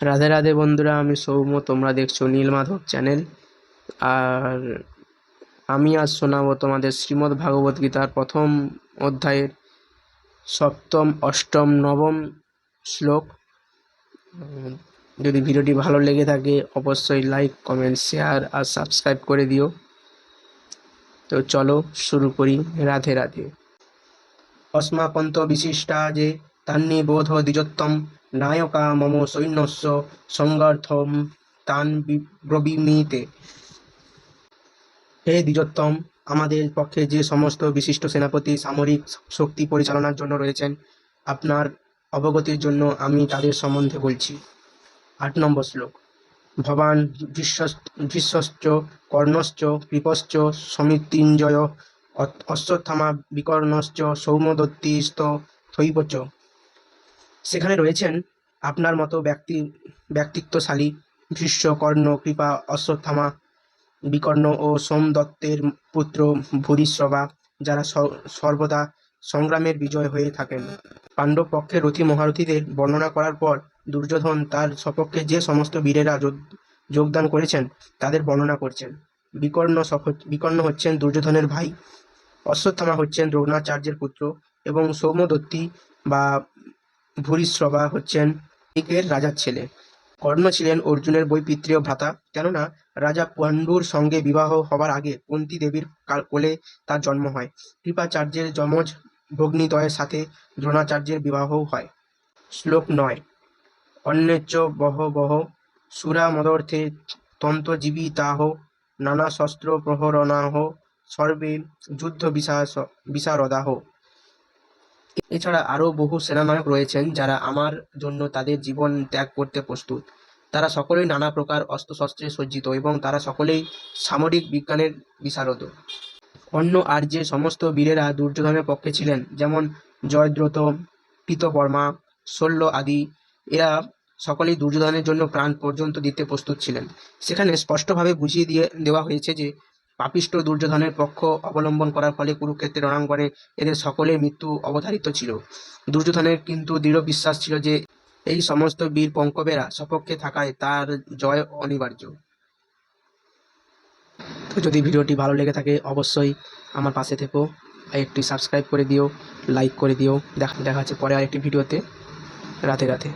রাধে রাধে বন্ধুরা, আমি সৌম্য, তোমরা দেখছ নীলমাধব চ্যানেল। আর আমি আজ শোনাবো তোমাদের শ্রীমদ্ ভাগবত গীতার প্রথম অধ্যায়ের সপ্তম, অষ্টম, নবম শ্লোক। যদি ভিডিওটি ভালো লেগে থাকে, অবশ্যই লাইক, কমেন্ট, শেয়ার আর সাবস্ক্রাইব করে দিও। তো চলো শুরু করি রাধে রাধে। অস্মাকন্ত বিশিষ্টা যে তান্নি বোধ দ্বিজোত্তম নায়কা মম সৈন্যস্য সংগার্থম তান ব্রবীমিতে হে দ্বিজোত্তম, আমাদের পক্ষে যে সমস্ত বিশিষ্ট সেনাপতি সামরিক শক্তি পরিচালনার জন্য রয়েছেন, আপনার অবগতির জন্য আমি তাদের সম্বন্ধে বলছি। আট নম্বর শ্লোক। ভবান ভীষ্মশ্চ কর্ণশ্চ, কৃপশ্চ, সমিতিঞ্জয় অশ্বত্থামা বিকর্ণশ্চ সৌমদত্তিস্ত থৈবচ। সেখানে রয়েছেন আপনার মতো ব্যক্তি, ব্যক্তিত্বশালী, ভীষ্ম, কর্ণ, কৃপা, অশ্বত্থামা, বিকর্ণ ও সোমদত্তের পুত্র ভূরিশ্রবা, যারা সর্বদা সংগ্রামের বিজয় হয়ে থাকেন। পাণ্ডব পক্ষের রথী মহারথীদের বর্ণনা করার পর দুর্যোধন তার সপক্ষে যে সমস্ত বীরেরা যোগ- যোগদান করেছেন, তাদের বর্ণনা করছেন। বিকর্ণ বিকর্ণ হচ্ছেন দুর্যোধনের ভাই, অশ্বত্থামা হচ্ছেন দ্রোণাচার্যের পুত্র এবং সৌম্যদত্তি বা ভূরিশ্রবা হচ্ছেন নিকের রাজার ছেলে। কর্ণ ছিলেন অর্জুনের বৈপিত্রীয় ভ্রাতা। কেননা, রাজা পাণ্ডুর সঙ্গে বিবাহ হবার আগে কুন্তী দেবীর কাল- তার জন্ম হয়। কৃপাচার্যের যমজ ভগ্নিদ্বয়ের সাথে দ্রোণাচার্যের বিবাহও হয়। শ্লোক নয়। অন্যেচ্চ বহ বহ সুরা মদর্থে তন্ত্রজীবিতাহ নানা শস্ত্র প্রহরণাহ সর্বে যুদ্ধ বিশারদাহ। এছাড়া আরও বহু সেনানায়ক রয়েছেন যারা আমার জন্য তাদের জীবন ত্যাগ করতে প্রস্তুত। তারা সকলেই নানা প্রকার অস্ত্রশস্ত্রে সজ্জিত এবং তারা সকলেই সামরিক বিজ্ঞানের বিশারদ। অন্য আর যে সমস্ত বীরেরা দুর্যোধনের পক্ষে ছিলেন, যেমন জয়দ্রত পিতবর্মা, শল্য আদি, এরা সকলেই দুর্যোধনের জন্য প্রাণ পর্যন্ত দিতে প্রস্তুত ছিলেন। সেখানে স্পষ্টভাবে বুঝিয়ে দিয়ে দেওয়া হয়েছে যে পাপিষ্ঠ দুর্যোধনের পক্ষ অবলম্বন করার ফলে কুরুক্ষেত্রের রণাঙ্গনে এদের সকলের মৃত্যু অবধারিত ছিল। দুর্যোধনের কিন্তু দৃঢ় বিশ্বাস ছিল যে এই সমস্ত বীর পঙ্কবেরা সপক্ষে থাকায় তার জয় অনিবার্য। তো যদি ভিডিওটি ভালো লেগে থাকে, অবশ্যই আমার পাশে থেকো আর একটি সাবস্ক্রাইব করে দিও, লাইক করে দিও। দেখা দেখা হচ্ছে পরে আরেকটি ভিডিওতে। রাতে রাতে